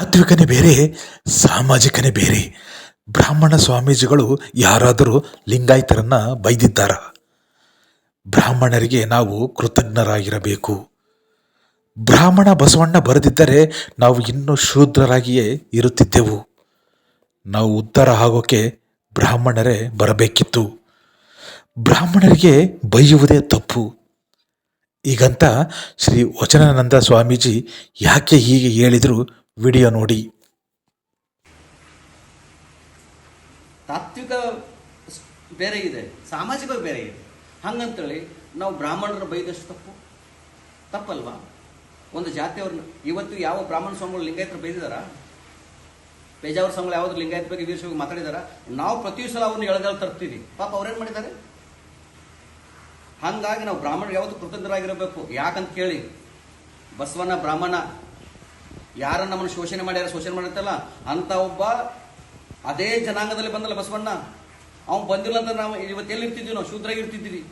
ತಾತ್ವಿಕನೇ ಬೇರೆ, ಸಾಮಾಜಿಕನೇ ಬೇರೆ. ಬ್ರಾಹ್ಮಣ ಸ್ವಾಮೀಜಿಗಳು ಯಾರಾದರೂ ಲಿಂಗಾಯತರನ್ನ ಬೈದಿದ್ದಾರ? ಬ್ರಾಹ್ಮಣರಿಗೆ ನಾವು ಕೃತಜ್ಞರಾಗಿರಬೇಕು. ಬ್ರಾಹ್ಮಣ ಬಸವಣ್ಣ ಬರೆದಿದ್ದರೆ ನಾವು ಇನ್ನೂ ಶೂದ್ರರಾಗಿಯೇ ಇರುತ್ತಿದ್ದೆವು. ನಾವು ಉದ್ಧಾರ ಆಗೋಕೆ ಬ್ರಾಹ್ಮಣರೇ ಬರಬೇಕಿತ್ತು. ಬ್ರಾಹ್ಮಣರಿಗೆ ಬೈಯುವುದೇ ತಪ್ಪು. ಈಗಂತ ಶ್ರೀ ವಚನಾನಂದ ಸ್ವಾಮೀಜಿ ಯಾಕೆ ಹೀಗೆ ಹೇಳಿದ್ರು? ವಿಡಿಯೋ ನೋಡಿ. ತಾತ್ವಿಕ ಬೇರೆ ಇದೆ, ಸಾಮಾಜಿಕ ಬೇರೆ ಇದೆ. ಹಂಗಂತೇಳಿ ನಾವು ಬ್ರಾಹ್ಮಣರ ಬೈದಷ್ಟು ತಪ್ಪು. ತಪ್ಪಲ್ವಾ? ಒಂದು ಜಾತಿಯವ್ರನ್ನ, ಇವತ್ತು ಯಾವ ಬ್ರಾಹ್ಮಣ ಸ್ವಾಮಿಗಳು ಲಿಂಗಾಯತರು ಬೈದಿದಾರ? ಪೇಜಾವರ ಸ್ವಾಮಿಗಳು ಯಾವ್ದು ಲಿಂಗಾಯತ ಬಗ್ಗೆ ವೀರಶೈವ ಮಾತಾಡಿದಾರ? ನಾವು ಪ್ರತಿ ಸಲ ಅವ್ರನ್ನ ಎಳೆದಾಳು ತರ್ತೀವಿ. ಪಾಪ ಅವ್ರೇನು ಮಾಡಿದ್ದಾರೆ? ಹಂಗಾಗಿ ನಾವು ಬ್ರಾಹ್ಮಣರು ಯಾವತ್ತು ಕೃತಜ್ಞರಾಗಿರಬೇಕು. ಯಾಕಂತ ಕೇಳಿ ಬಸವನ ಬ್ರಾಹ್ಮಣ ಯಾರ ನಮ್ಮನ್ನು ಶೋಷಣೆ ಮಾಡ್ಯಾರ, ಶೋಷಣೆ ಮಾಡಿರ್ತಲ್ಲ ಅಂತ ಒಬ್ಬ ಅದೇ ಜನಾಂಗದಲ್ಲಿ ಬಂದಲ್ಲ ಬಸವಣ್ಣ. ಅವ್ನು ಬಂದಿಲ್ಲ ಅಂದ್ರೆ ನಾವು ಇವತ್ತು ಇರ್ತಿದ್ವಿ ನಾವು? ಶೂದ್ರಾಗಿ ಇರ್ತಿದ್ವಿ.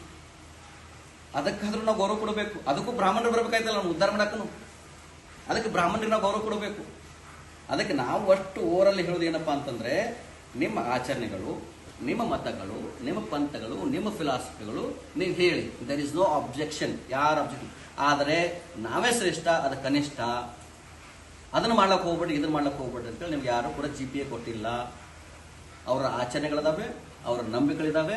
ಅದಕ್ಕಾದ್ರೂ ನಾವು ಗೌರವ ಕೊಡಬೇಕು. ಅದಕ್ಕೂ ಬ್ರಾಹ್ಮಣರು ಬರಬೇಕಾಯ್ತಲ್ಲ ನಾವು ಉದ್ಧಾರ ಮಾಡಕ್ಕೂ ಅದಕ್ಕೆ ಬ್ರಾಹ್ಮಣರಿಗೆ ನಾವು ಗೌರವ ಕೊಡಬೇಕು. ಅದಕ್ಕೆ ನಾವು ಅಷ್ಟು ಓರಲ್ಲಿ ಹೇಳೋದು ಏನಪ್ಪಾ ಅಂತಂದ್ರೆ, ನಿಮ್ಮ ಆಚರಣೆಗಳು, ನಿಮ್ಮ ಮತಗಳು, ನಿಮ್ಮ ಪಂಥಗಳು, ನಿಮ್ಮ ಫಿಲಾಸಫಿಗಳು ನೀವು ಹೇಳಿ. ದರ್ ಇಸ್ ನೋ ಅಬ್ಜೆಕ್ಷನ್ ಯಾರ ಅಬ್ಜೆಕ್ಷನ್ ಆದರೆ ನಾವೇ ಶ್ರೇಷ್ಠ, ಅದು ಕನಿಷ್ಠ. ಅದನ್ನು ಮಾಡ್ಲಕ್ಕೆ ಹೋಗ್ಬೇಡಿ, ಇದನ್ನು ಮಾಡ್ಲಕ್ಕೆ ಹೋಗ್ಬೇಡಿ ಅಂತೇಳಿ ನಿಮ್ಗೆ ಯಾರು ಕೂಡ ಜಿ ಕೊಟ್ಟಿಲ್ಲ. ಅವರ ಆಚರಣೆಗಳಿದಾವೆ, ಅವರ ನಂಬಿಕೆಗಳಿದಾವೆ